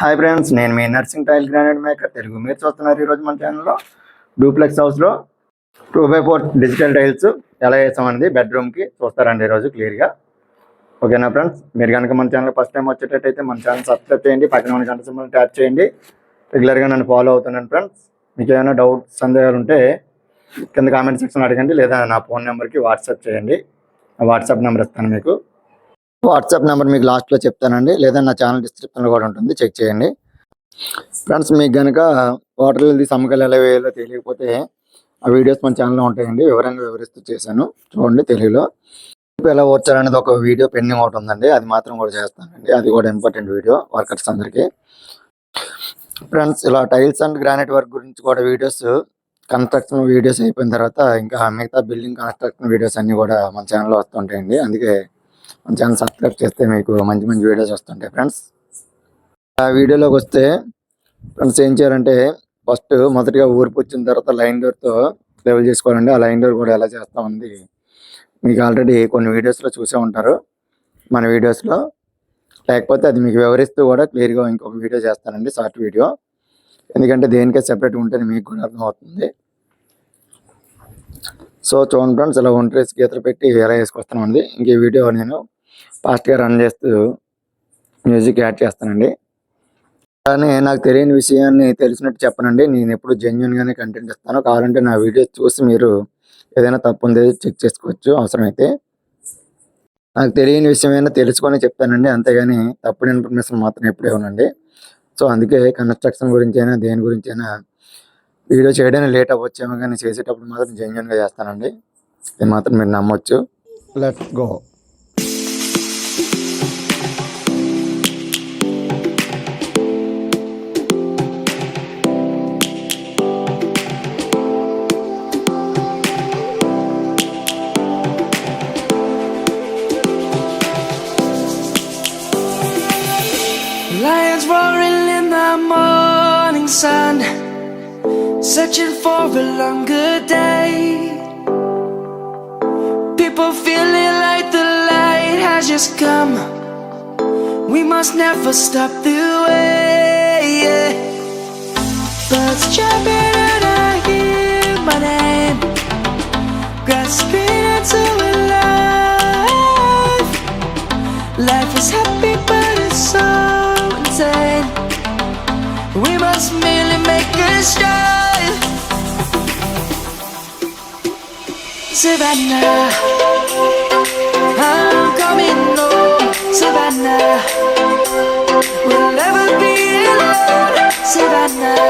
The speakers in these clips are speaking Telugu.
హాయ్ ఫ్రెండ్స్ నేను మీ Narsing tile granite maker Telugu మీరు చూస్తున్నారు ఈరోజు మన ఛానల్లో డూప్లెక్స్ హౌస్లో two by four digital tiles ఎలా వేసామనేది బెడ్రూమ్కి చూస్తారండి ఈరోజు క్లియర్గా ఓకేనా ఫ్రెండ్స్ మీరు కనుక మన ఛానల్ ఫస్ట్ టైం వచ్చేటట్టయితే మన ఛానల్ సబ్స్క్రైబ్ చేయండి పక్కన ఉన్న గంట సింబల్ ట్యాప్ చేయండి. రెగ్యులర్గా నన్ను ఫాలో అవుతున్నాను ఫ్రెండ్స్ మీకు ఏమైనా డౌట్స్ సందేహాలు ఉంటే కింద కామెంట్ సెక్షన్ అడగండి లేదా నా ఫోన్ నెంబర్కి వాట్సాప్ చేయండి. వాట్సాప్ నెంబర్ ఇస్తాను మీకు. వాట్సాప్ నెంబర్ మీకు లాస్ట్లో చెప్తానండి. లేదా నా ఛానల్ డిస్క్రిప్షన్లో కూడా ఉంటుంది. చెక్ చేయండి. ఫ్రెండ్స్ మీకు కనుక వాటర్ ఇది సమ్మకలు ఎలా వేయాలో తెలియకపోతే ఆ వీడియోస్ మన ఛానల్లో ఉంటాయండి. వివరంగా వివరిస్తూ చేశాను. చూడండి తెలుగులో. ఎలా ఓర్చాలనేది ఒక వీడియో పెండింగ్ ఒకటి ఉందండి. అది మాత్రం కూడా చేస్తానండి. అది కూడా ఇంపార్టెంట్ వీడియో. వర్కర్స్ అందరికీ. ఫ్రెండ్స్ ఇలా టైల్స్ అండ్ గ్రానైట్ వర్క్ గురించి కూడా వీడియోస్ కన్స్ట్రక్షన్ వీడియోస్ అయిపోయిన తర్వాత ఇంకా మిగతా బిల్డింగ్ కన్స్ట్రక్షన్ వీడియోస్ అన్ని కూడా మన ఛానల్లో వస్తుంటాయండి. అందుకే మన ఛానల్ సబ్స్క్రైబ్ చేస్తే మీకు మంచి మంచి వీడియోస్ వస్తుంటాయి ఫ్రెండ్స్ ఆ వీడియోలోకి వస్తే ఫ్రెండ్స్ ఏం చేయాలంటే ఫస్ట్ మొదటిగా ఊరికి వచ్చిన తర్వాత లైన్ డోర్తో లెవెల్ చేసుకోవాలండి. ఆ లైన్ డోర్ కూడా ఎలా చేస్తామంది మీకు ఆల్రెడీ కొన్ని వీడియోస్లో చూసే ఉంటారు. మన వీడియోస్లో లేకపోతే అది మీకు వివరిస్తూ కూడా క్లియర్గా ఇంకొక వీడియో చేస్తానండి షార్ట్ వీడియో ఎందుకంటే దేనికే సెపరేట్ ఉంటే మీకు కూడా అర్థమవుతుంది. సో చూడండి ఫ్రెండ్స్ ఇలా ఒంటరి గీతలు పెట్టి ఎలా వేసుకొస్తామండి ఇంక ఈ వీడియో నేను ఫాస్ట్గా రన్ చేస్తూ మ్యూజిక్ యాడ్ చేస్తానండి. కానీ నాకు తెలియని విషయాన్ని తెలిసినట్టు చెప్పనండి. నేను ఎప్పుడు జెన్యున్గానే కంటెంట్ ఇస్తాను. కావాలంటే నా వీడియోస్ చూసి మీరు ఏదైనా తప్పు ఉంది చెక్ చేసుకోవచ్చు. అవసరమైతే నాకు తెలియని విషయమైనా తెలుసుకొని చెప్తానండి. అంతేగాని తప్పుడు ఇన్ఫర్మేషన్ మాత్రం ఎప్పుడే ఉండండి. సో అందుకే కన్స్ట్రక్షన్ గురించి అయినా దేని గురించి అయినా వీడియో చేయడానికి లేట్ అవ్వచ్చేమో కానీ చేసేటప్పుడు మాత్రం జెన్యున్గా చేస్తానండి. ఇది మాత్రం మీరు నమ్మొచ్చు. Let go. Sun, searching for a longer day. People feeling like the light has just come. We must never stop the way. Birds chirping Savannah, I'm coming home. Savannah, we'll never be alone. Savannah,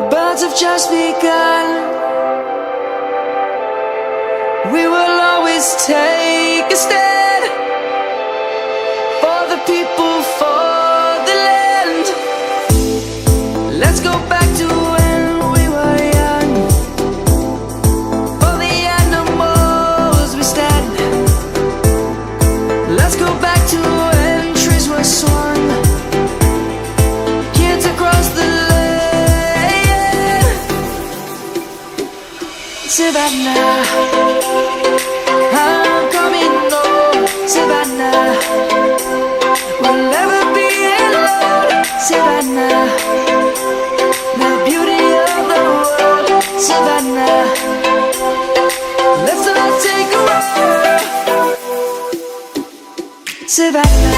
The birds have just begun. We will always take a stand for the people, for the land. Let's go back to Savannah. I'm coming home, Savannah. We'll never be alone, Savannah. The beauty of the world, Savannah. Let's all take a ride, Savannah.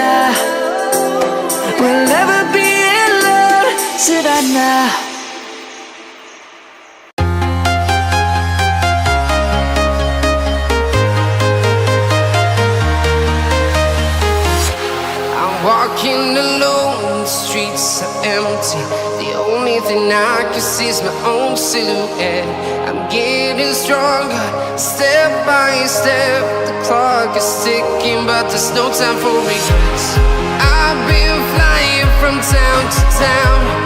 I will ever be in love? Should I not? Walking alone, the streets are empty. The only thing I can see is my own silhouette. I'm getting stronger, step by step. The clock is ticking, but there's no time for me town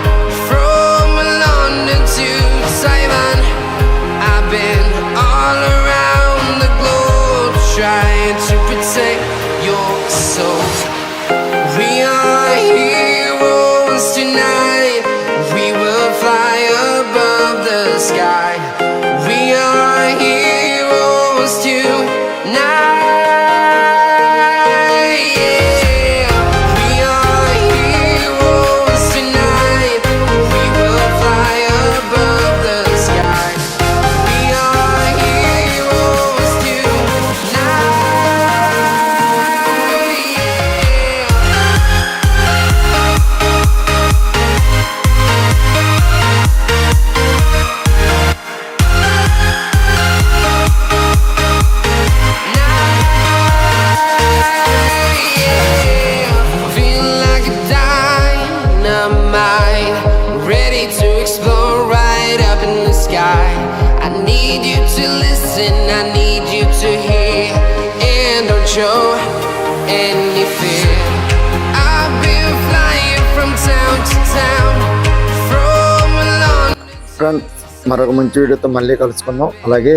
మరొక మంచి వీడియోతో మళ్ళీ కలుసుకుందాం. అలాగే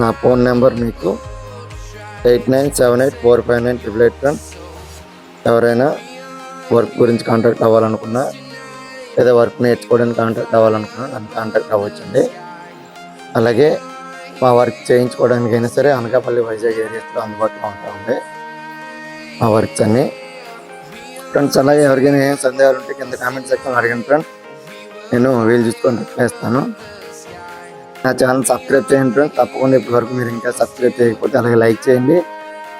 నా ఫోన్ నెంబర్ మీకు eight nine seven eight four five nine triple eight one. ఎవరైనా వర్క్ గురించి కాంటాక్ట్ అవ్వాలనుకున్నా లేదా వర్క్ నేర్చుకోవడానికి కాంటాక్ట్ అవ్వాలనుకున్నా నన్ను కాంటాక్ట్ అవ్వచ్చండి. అలాగే మా వర్క్ చేయించుకోవడానికైనా సరే అనకాపల్లి వైజాగ్ ఏరియాస్లో అందుబాటులో ఉంటామండి మా వర్క్స్ అన్నీ. ఫ్రెండ్స్ అలాగే ఎవరికైనా ఏం సందేహాలు ఉంటే కింద కామెంట్ సెక్షన్ అడగండి ఫ్రెండ్స్ నేను వీలు చూసుకొని రిప్లై ఇస్తాను నా ఛానల్ సబ్స్క్రైబ్ చేయండి ఫ్రెండ్స్ తప్పకుండా ఇప్పటి వరకు మీరు ఇంకా సబ్స్క్రైబ్ చేయకపోతే అలాగే లైక్ చేయండి.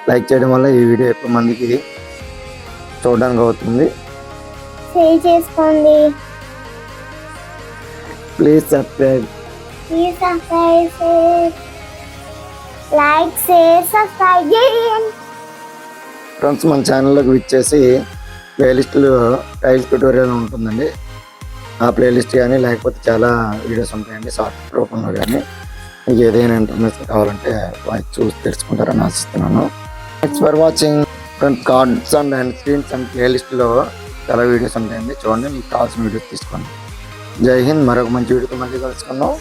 లైక్ చేయడం వల్ల ఈ వీడియో ఎక్కువ మందికి చూడడానికి అవుతుంది. షేర్ చేసుకోండి. Please subscribe please subscribe like share subscribe చేయండి ఫ్రెండ్స్ మన ఛానల్లోకి విచ్చేసి ప్లేలిస్టులు టైల్స్ ట్యూటోరియల్ ఉంటుందండి. ఆ ప్లేలిస్ట్ కానీ లేకపోతే చాలా వీడియోస్ ఉంటాయండి షార్ట్ రూపంలో కానీ. మీకు ఏదైనా ఇన్ఫర్మేషన్ కావాలంటే చూసి తెలుసుకుంటారని ఆశిస్తున్నాను. Thanks for watching cards and and screens and ప్లేలిస్ట్లో చాలా వీడియోస్ ఉంటాయండి. చూడండి మీకు కావాల్సిన వీడియోస్ తీసుకోండి. జై హింద్. మరొక మంచి వీడియోతో మళ్ళీ కలుసుకుందాం.